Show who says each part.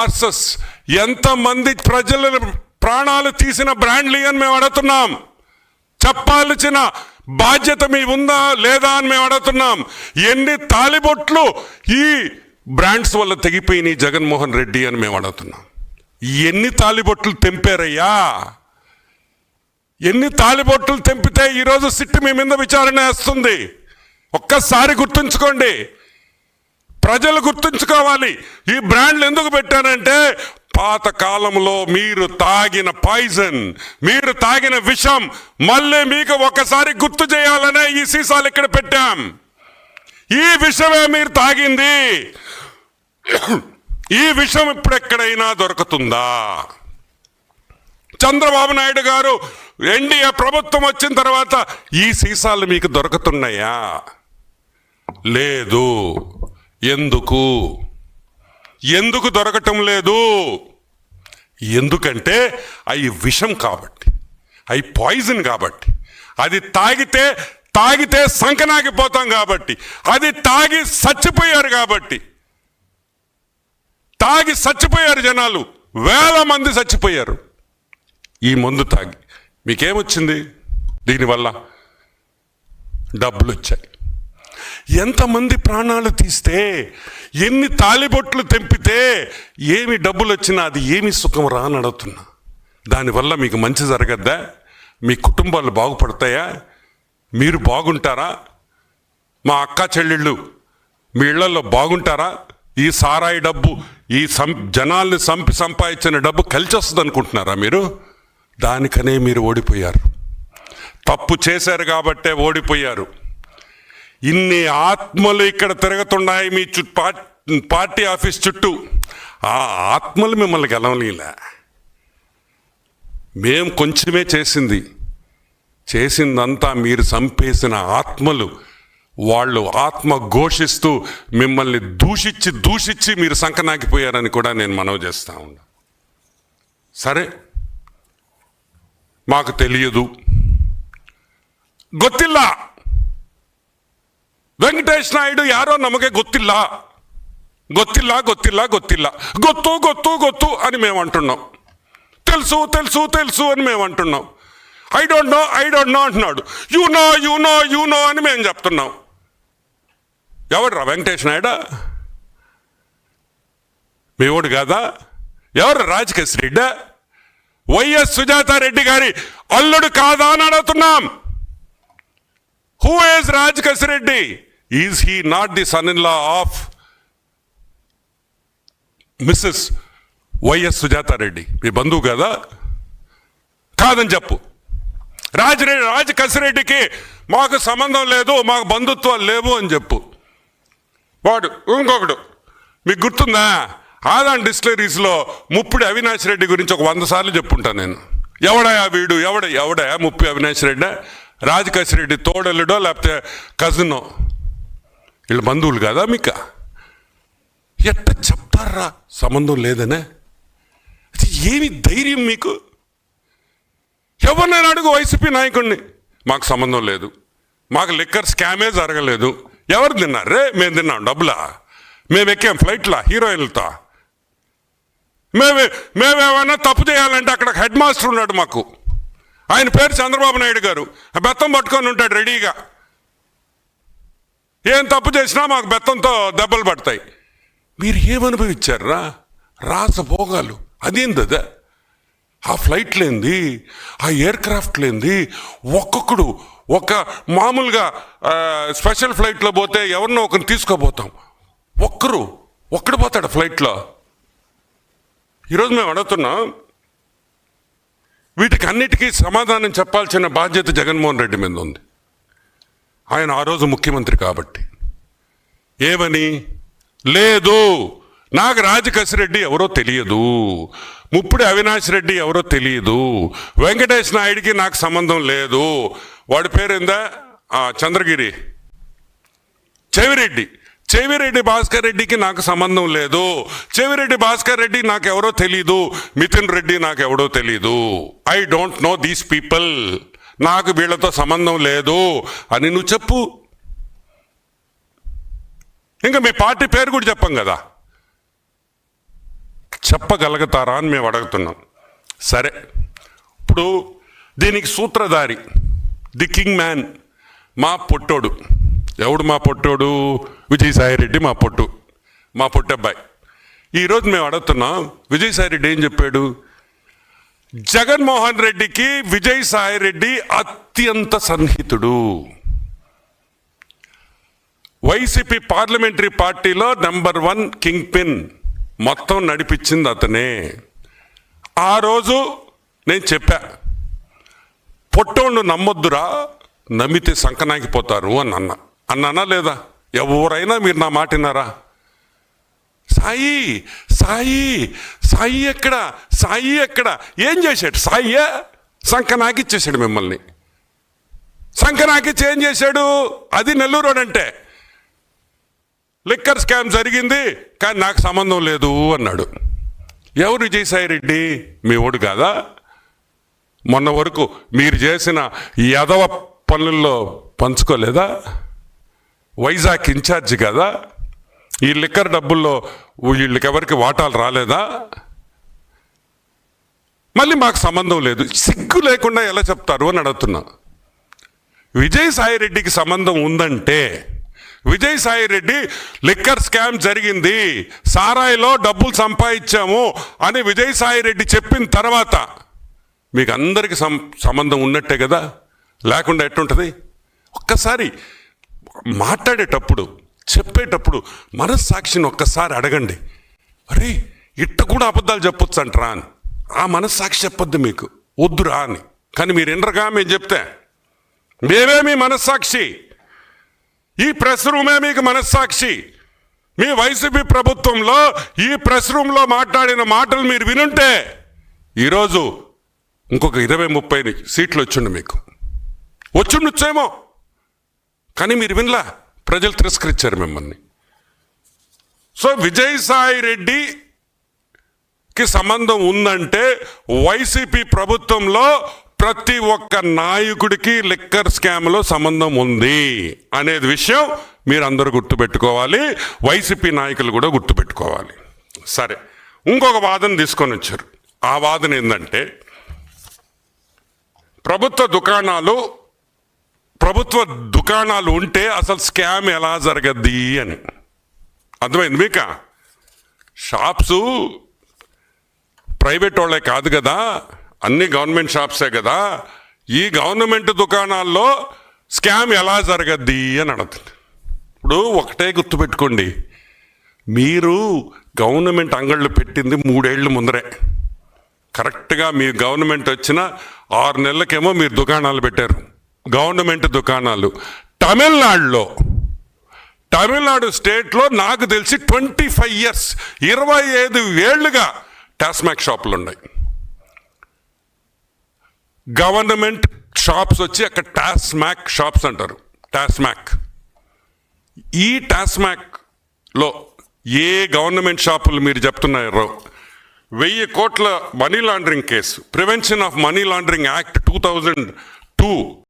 Speaker 1: Versus ఎంతమంది ప్రజల ప్రాణాలు తీసిన బ్రాండ్లీ అని మేము అడుగుతున్నాం. చెప్పాల్సిన బాధ్యత మీ ఉందా లేదా అని మేము అడుగుతున్నాం. ఎన్ని తాలిబొట్లు ఈ బ్రాండ్స్ వల్ల తెగిపోయినాయి జగన్మోహన్ రెడ్డి అని మేము అడుగుతున్నాం. ఎన్ని తాలిబొట్లు తెంపారయ్యా? ఎన్ని తాలిబొట్లు తెంపితే ఈరోజు సిట్టి మీ మీద విచారణ వేస్తుంది? ఒక్కసారి గుర్తుంచుకోండి. ప్రజలు గుర్తుంచుకోవాలి. ఈ బ్రాండ్లు ఎందుకు పెట్టానంటే పాత కాలంలో మీరు తాగిన పాయిజన్ మీరు తాగిన విషం మళ్ళీ మీకు ఒకసారి గుర్తు చేయాలనే ఈ సీసాలు ఇక్కడ పెట్టాం. ఈ విషమే మీరు తాగింది. ఈ విషం ఇప్పుడు ఎక్కడైనా దొరుకుతుందా? చంద్రబాబు నాయుడు గారు ఎన్డీఏ ప్రభుత్వం వచ్చిన తర్వాత ఈ సీసాలు మీకు దొరుకుతున్నాయా? లేదు. ఎందుకు? ఎందుకు దొరకటం లేదు? ఎందుకంటే అవి విషం కాబట్టి అవి పాయిజన్ కాబట్టి అది తాగితే తాగితే సంకనాగిపోతాం కాబట్టి అది తాగి చచ్చిపోయారు కాబట్టి తాగి చచ్చిపోయారు జనాలు వేల మంది చచ్చిపోయారు. ఈ మందు తాగి మీకేమొచ్చింది? దీనివల్ల డబ్బులు వచ్చాయి ఎంతమంది ప్రాణాలు తీస్తే ఎన్ని తాలిబొట్లు తెంపితే ఏమి డబ్బులు వచ్చినా అది ఏమి సుఖం రానడుతున్నా దానివల్ల మీకు మంచి జరగద్దా? మీ కుటుంబాలు బాగుపడతాయా? మీరు బాగుంటారా? మా అక్క చెల్లెళ్ళు మీ ఇళ్ళలో బాగుంటారా? ఈ సారాయి డబ్బు ఈ సం జనాల్ని సంపి సంపాదించిన డబ్బు కలిసి వస్తుంది అనుకుంటున్నారా మీరు? దానికనే మీరు ఓడిపోయారు. తప్పు చేశారు కాబట్టే ఓడిపోయారు. ఇన్ని ఆత్మలు ఇక్కడ తిరుగుతున్నాయి మీ చుట్టూ పార్టీ ఆఫీస్ చుట్టూ. ఆ ఆత్మలు మిమ్మల్ని గెలవలేలా మేం కొంచెమే చేసింది. చేసిందంతా మీరు చంపేసిన ఆత్మలు. వాళ్ళు ఆత్మ ఘోషిస్తూ మిమ్మల్ని దూషించి దూషించి మీరు సంకనాగిపోయారని కూడా నేను మనవి చేస్తూ ఉన్నా. సరే. మాకు తెలియదు. గొత్తిల్లా! ವೆಂಕಟೇಶ್ ನಾಯ್ಡು ಯಾರೋ ನಮಗೆ ಗೊತ್ತಿಲ್ಲ ಗೊತ್ತಿಲ್ಲ ಗೊತ್ತಿಲ್ಲ ಗೊತ್ತಿಲ್ಲ ಗೊತ್ತು ಗೊತ್ತು ಗೊತ್ತು అని మేము అంటున్నాం తెలుసు తెలుసు తెలుసు అని మేము అంటున్నాం I don't know I don't know అంటున్నాడు you know you know you know అని మేము చెప్తున్నాం ఎవడ్రా వెంకటేష్ నాయుడు మీ ఓడు కాదా ఎవరు రాజకేశ్ రెడ్డి వైఎస్ సుజాతారెడ్డి గారి అల్లుడు కాదా అని అడుగుతున్నాం who is Raj Kasireddy Is he not the son in law of Mrs YS Sujatha Reddy మీ బంధువు కదా? కాదని చెప్పు. రాజరెడ్డి రాజ కసిరెడ్డికి మాకు సంబంధం లేదు మాకు బంధుత్వాలు లేవు అని చెప్పు. వాడు ఇంకొకడు మీకు గుర్తుందా? ఆదాన్ డిస్టిలరీస్లో ముప్పుడు అవినాష్ రెడ్డి గురించి ఒక వంద సార్లు చెప్పుంటాను నేను. ఎవడయా వీడు? ఎవడ ఎవడయా ముప్పి అవినాష్ రెడ్డి? రాజకాశ్ రెడ్డి తోడల్లుడో లేకపోతే కజినో? వీళ్ళ బంధువులు కదా మీకు? ఎట్ట చెప్తారా సంబంధం లేదనే? అది ఏమి ధైర్యం మీకు? ఎవరినైనా అడుగు వైసీపీ నాయకుడిని. మాకు సంబంధం లేదు. మాకు లిక్కర్ స్కామే జరగలేదు. ఎవరు తిన్నారు? రే మేము తిన్నాం. డబ్బులా? మేము ఎక్కాం ఫ్లైట్లా హీరోయిన్లతో. మేమే మేమేమైనా తప్పు చేయాలంటే అక్కడ హెడ్ మాస్టర్ ఉన్నాడు మాకు. ఆయన పేరు చంద్రబాబు నాయుడు గారు. ఆ బెత్తం పట్టుకొని ఉంటాడు రెడీగా. ఏం తప్పు చేసినా మాకు బెత్తంతో దెబ్బలు పడతాయి. మీరు ఏమనుభవించారా? రాసభోగాలు అదేంది ఆ ఫ్లైట్ లేనిది ఆ ఎయిర్ క్రాఫ్ట్ ఒక్కొక్కడు ఒక మామూలుగా స్పెషల్ ఫ్లైట్లో పోతే ఎవరినో ఒకరిని తీసుకోపోతాం. ఒక్కరు ఒక్కడు పోతాడు ఫ్లైట్లో. ఈరోజు మేము అడుగుతున్నాం వీటికి అన్నిటికీ సమాధానం చెప్పాల్సిన బాధ్యత జగన్మోహన్ రెడ్డి మీద ఉంది. ఆయన ఆ రోజు ముఖ్యమంత్రి కాబట్టి. ఏమని? లేదు. నాకు రాజకసిరెడ్డి ఎవరో తెలియదు. ముప్పుడు అవినాష్ రెడ్డి ఎవరో తెలియదు. వెంకటేష్ నాయుడికి నాకు సంబంధం లేదు. వాడి పేరేందా? చంద్రగిరి. చెవిరెడ్డి. చెవిరెడ్డి భాస్కర్ రెడ్డికి నాకు సంబంధం లేదు. చెవిరెడ్డి భాస్కర్ రెడ్డి నాకు ఎవరో తెలీదు. మిథున్ రెడ్డి నాకు ఎవడో తెలీదు. I don't know these people. నాకు వీళ్ళతో సంబంధం లేదు అని నువ్వు చెప్పు. ఇంకా మీ పార్టీ పేరు కూడా చెప్పం కదా. చెప్పగలుగుతారా అని మేము అడుగుతున్నాం. సరే. ఇప్పుడు దీనికి సూత్రధారి ది కింగ్ మ్యాన్ మా పొట్టోడు. ఎవడు మా పొట్టోడు? విజయసాయిరెడ్డి మా పొట్టు మా పొట్టబ్బాయి. ఈరోజు మేము అడుగుతున్నాం విజయసాయిరెడ్డి ఏం చెప్పాడు? జగన్మోహన్ రెడ్డికి విజయసాయిరెడ్డి అత్యంత సన్నిహితుడు. వైసీపీ పార్లమెంటరీ పార్టీలో నెంబర్ వన్ కింగ్ పిన్ మొత్తం నడిపించింది అతనే. ఆ రోజు నేను చెప్పా పొట్టోళ్ళు నమ్మొద్దురా నమ్మితే సంకనాగిపోతారు అని అన్న. అన్నానా లేదా? ఎవరైనా మీరు నా మాటినారా సాయి సాయి సాయి ఎక్కడ? సాయి ఎక్కడ? ఏం చేశాడు? సాయి సంకనాకిచ్చేసాడు మిమ్మల్ని. సంకనాకిచ్చి ఏం చేశాడు? అది నెల్లూరు అంటే లిక్కర్ స్కామ్ జరిగింది కానీ నాకు సంబంధం లేదు అన్నాడు. ఎవరు విజయసాయి రెడ్డి? మీ ఓడు కాదా? మొన్న వరకు మీరు చేసిన యదవ పనుల్లో పంచుకోలేదా? వైజాగ్ ఇన్ఛార్జి కదా? ఈ లిక్కర్ డబ్బుల్లో వీళ్ళకి ఎవరికి వాటాలు రాలేదా? మళ్ళీ మాకు సంబంధం లేదు. సిగ్గు లేకుండా ఎలా చెప్తారు అని అడుగుతున్నా. విజయసాయి రెడ్డికి సంబంధం ఉందంటే విజయసాయి రెడ్డి లిక్కర్ స్కామ్ జరిగింది సారాయిలో డబ్బులు సంపాదించాము అని విజయసాయి రెడ్డి చెప్పిన తర్వాత మీకు అందరికి సం సంబంధం ఉన్నట్టే కదా? లేకుండా ఎట్టుంటుంది? ఒక్కసారి మాట్లాడేటప్పుడు చెప్పేటప్పుడు మనస్సాక్షిని ఒక్కసారి అడగండి. అరే ఇట్ట కూడా అబద్ధాలు చెప్పొచ్చు అంటరా అని. ఆ మనస్సాక్షి చెప్పొద్దు మీకు. వద్దురా అని. కానీ మీరు ఎండ్రగా మేము చెప్తే? మేమే మీ మనస్సాక్షి. ఈ ప్రెస్ రూమే మీకు మనస్సాక్షి. మీ వైసీపీ ప్రభుత్వంలో ఈ ప్రెస్ రూమ్లో మాట్లాడిన మాటలు మీరు వినుంటే ఈరోజు ఇంకొక ఇరవై ముప్పై సీట్లు వచ్చిండు మీకు. వచ్చిండొచ్చేమో. కానీ మీరు వినలా? ప్రజలు తిరస్కరించారు మిమ్మల్ని. సో విజయసాయి రెడ్డికి సంబంధం ఉందంటే వైసీపీ ప్రభుత్వంలో ప్రతి ఒక్క నాయకుడికి లిక్కర్ స్కామ్లో సంబంధం ఉంది అనేది విషయం మీరు అందరూ గుర్తుపెట్టుకోవాలి. వైసీపీ నాయకులు కూడా గుర్తుపెట్టుకోవాలి. సరే ఇంకొక వాదన తీసుకొని వచ్చారు. ఆ వాదన ఏంటంటే ప్రభుత్వ దుకాణాలు ప్రభుత్వ దుకాణాలు ఉంటే అసలు స్కామ్ ఎలా జరగద్ది అని. అర్థమైంది మీక? షాప్సు ప్రైవేట్ వాళ్ళే కాదు కదా అన్ని గవర్నమెంట్ షాప్సే కదా ఈ గవర్నమెంట్ దుకాణాల్లో స్కామ్ ఎలా జరగద్ది అని అడుగుతుంది. ఇప్పుడు ఒకటే గుర్తుపెట్టుకోండి మీరు గవర్నమెంట్ అంగళ్ళు పెట్టింది మూడేళ్ళు ముందరే. కరెక్ట్గా మీ గవర్నమెంట్ వచ్చిన ఆరు నెలలకేమో మీరు దుకాణాలు పెట్టారు. గవర్నమెంట్ దుకాణాలు. తమిళనాడులో తమిళనాడు స్టేట్లో నాకు తెలిసి ట్వంటీ ఫైవ్ ఇయర్స్ ఇరవై ఐదు ఏళ్ళుగా టాస్మాక్ షాపులు ఉన్నాయి గవర్నమెంట్ షాప్స్ వచ్చి అక్కడ టాస్మాక్ షాప్స్ అంటారు. టాస్మాక్. ఈ టాస్మాక్లో ఏ గవర్నమెంట్ షాపులు మీరు చెప్తున్నారో వెయ్యి కోట్ల money laundering case prevention of money laundering act two thousand two